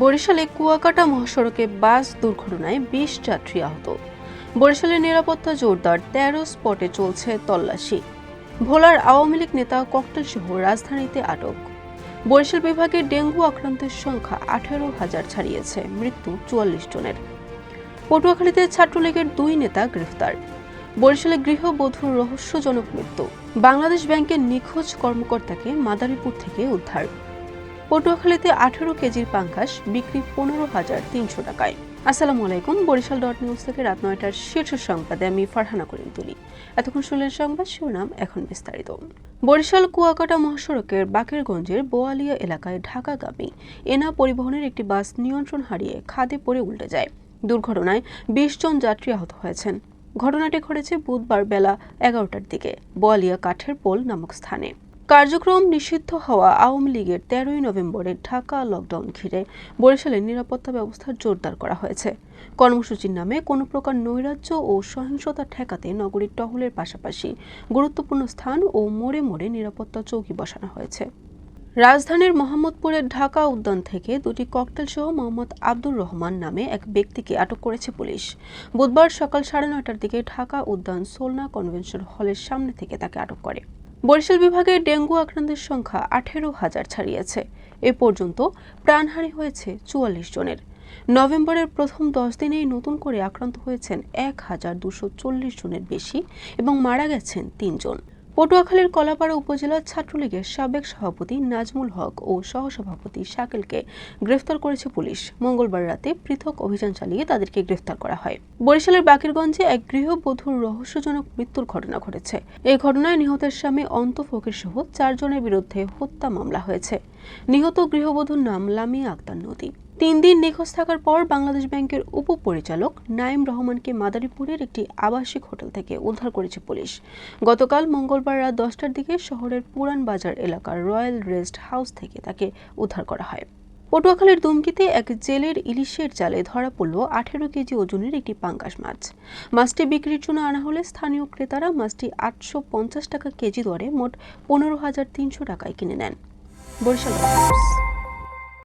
বরিশালে কুয়াকাটা মহাসড়কে বাস দুর্ঘটনায় বিশ যাত্রী আহত। বরিশালের নিরাপত্তা জোরদার তেরো স্পটে চলছে তল্লাশি। ভোলার আওয়ামী লীগ নেতা ককটেল সহ রাজধানীতে আটক। বরিশাল বিভাগে ডেঙ্গু আক্রান্তের সংখ্যা আঠেরো হাজার ছাড়িয়েছে, মৃত্যু চুয়াল্লিশ জনের। পটুয়াখালীতে ছাত্রলীগের দুই নেতা গ্রেফতার। বরিশালে গৃহবধূর রহস্যজনক মৃত্যু। বাংলাদেশ ব্যাংকের নিখোঁজ কর্মকর্তাকে মাদারীপুর থেকে উদ্ধার। পটুয়াখালীতে আঠেরো কেজির পাঙ্কাশ বিক্রি পনেরো হাজার তিনশো টাকায়। আসসালামু আলাইকুম, বরিশাল ডট নিউজ থেকে রাত নয়টার শীর্ষ সংবাদে আমি ফারহানা করিম তুলি। এতক্ষণ শুনলেন সংবাদ, শিরোনাম এখন বিস্তারিত। বরিশাল কুয়াকাটা মহাসড়কের বাকেরগঞ্জের বোয়ালিয়া এলাকায় ঢাকাগামী এনা পরিবহনের একটি বাস নিয়ন্ত্রণ হারিয়ে খাদে পড়ে উল্টে যায়। দুর্ঘটনায় বিশ জন যাত্রী আহত হয়েছেন। ঘটনাটি ঘটেছে বুধবার বেলা এগারোটার দিকে, বোয়ালিয়া কাঠের পোল নামক স্থানে। কার্যক্রম নিষিদ্ধ হওয়া আওয়ামী লীগের তেরোই নভেম্বরে ঢাকা লকডাউন ঘিরে বরিশালের নিরাপত্তা ব্যবস্থা জোরদার করা হয়েছে। কর্মসূচির নামে কোনো প্রকার নৈরাজ্য ও সহিংসতা ঠেকাতে নগরীর টহলের পাশাপাশি গুরুত্বপূর্ণ স্থান ও মোড়ে মোড়ে নিরাপত্তা চৌকি বসানো হয়েছে। রাজধানীর মোহাম্মদপুরের ঢাকা উদ্যান থেকে দুটি ককটেল সহ মোহাম্মদ আব্দুর রহমান নামে এক ব্যক্তিকে আটক করেছে পুলিশ। বুধবার সকাল সাড়ে নয়টার দিকে ঢাকা উদ্যান সোলনা কনভেনশন হলের সামনে থেকে তাকে আটক করে। বরিশাল বিভাগে ডেঙ্গু আক্রান্তের সংখ্যা আঠেরো হাজার ছাড়িয়েছে। এ পর্যন্ত প্রাণহানি হয়েছে চুয়াল্লিশ জনের। নভেম্বরের প্রথম দশ দিনেই নতুন করে আক্রান্ত হয়েছেন এক হাজার দুশো চল্লিশ জনের বেশি এবং মারা গেছেন তিনজন। পটুয়াখালীর কলাপাড়া উপজেলার ছাত্রলীগের সাবেক সভাপতি নাজমুল হক ও সহসভাপতি শাকিলকে গ্রেফতার করেছে পুলিশ। মঙ্গলবার রাতে পৃথক অভিযান চালিয়ে তাদেরকে গ্রেফতার করা হয়। বরিশালের বাকিরগঞ্জে এক গৃহবধূর রহস্যজনক মৃত্যুর ঘটনা ঘটেছে। এই ঘটনায় নিহতের স্বামী অন্ত ফকির সহ চারজনের বিরুদ্ধে হত্যা মামলা হয়েছে। নিহত গৃহবধূর নাম লামিয়া আক্তার নদী। তিন দিন নিখোঁজ থাকার পর বাংলাদেশ ব্যাংকের উপপরিচালক নাইম রহমানকে মাদারীপুরের একটি আবাসিক হোটেল থেকে উদ্ধার করেছে পুলিশ। গতকাল মঙ্গলবার রাত দশটার দিকে শহরের পুরান বাজার এলাকার রয়্যাল রেস্ট হাউস থেকে তাকে উদ্ধার করা হয়। পটুয়াখালীর দুমকিতে এক জেলের ইলিশের জালে ধরা পড়ল আঠেরো কেজি ওজনের একটি পাঙ্গাস মাছ। মাছটি বিক্রির জন্য আনা হলে স্থানীয় ক্রেতারা মাছটি আটশো পঞ্চাশ টাকা কেজি দরে মোট পনেরো হাজার তিনশো টাকায় কিনে নেন। বরিশাল।